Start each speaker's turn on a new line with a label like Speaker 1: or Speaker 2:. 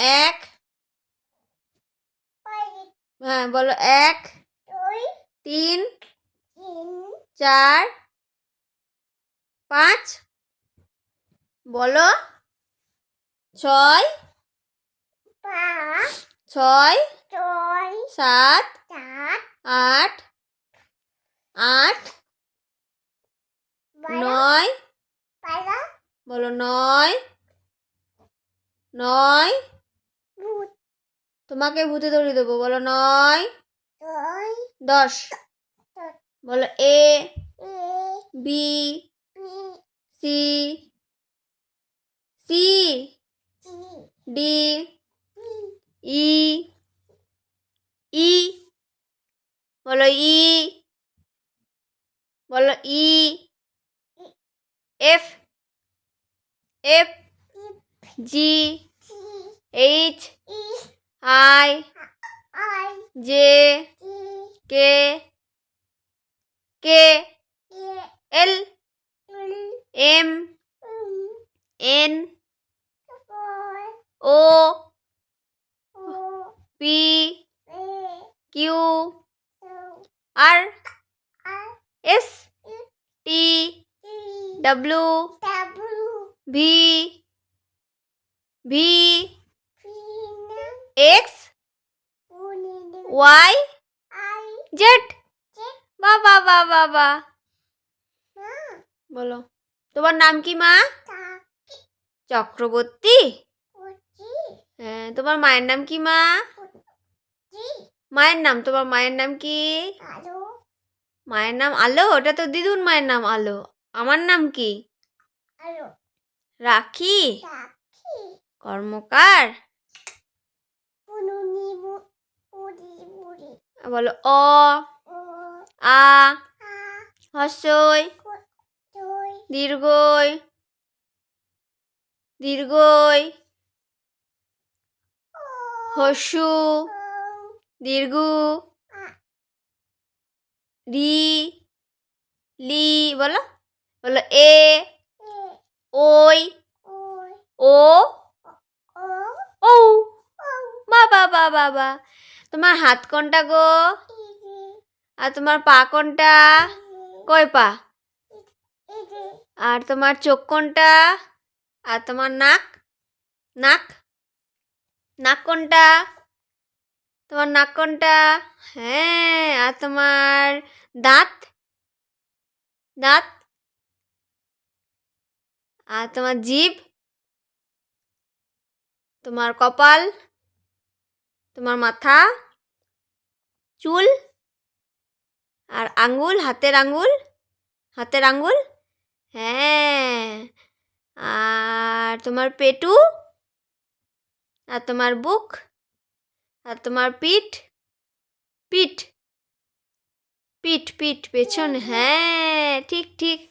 Speaker 1: এক। হ্যাঁ বলো এক তিন চার পাঁচ। বলো ছয় ছয় সাত আট আট নয়। বলো নয় নয়। তোমাকে ভূতে ধরিয়ে দেবো বলো নয় দশ বলো A B C C D E E বলো ই বলো E F F G H I J K K L M N O P Q R S T W V V বাবা বাবা। বলো তোমার নাম কি মা? চক্রবর্তী? হ্যাঁ তোমার মায়ের নাম কি মা? মায়ের নাম তোমার মায়ের নাম কি? মায়ের নাম আলো? ওটা তো দিদুন মায়ের নাম আলো। আমার নাম কি? রাখি। কর্মকার? বলো অ। আ হস্যই দীর্ঘই দীর্ঘই হস্যু দীর্ঘ রি লি বলো বলো এ ওই ও ও বাবা বাবা বাবা তোমার হাত কোনটা গো? আর তোমার পা কোনটা? কয় পা? আর তোমার চোখ কোনটা? আর তোমার নাক? নাক? নাক কোনটা? তোমার নাক কোনটা? হ্যাঁ আর তোমার দাঁত? দাঁত? আর তোমার জিভ? তোমার কপাল? তোমার মাথা? চুল? আর আঙুল, হাতের আঙুল? হাতের আঙুল? হ্যাঁ। আর তোমার পেটু? আর তোমার বুক? আর তোমার পিঠ? পিঠ। পিঠ পিঠ, পেছন হ্যাঁ ঠিক ঠিক।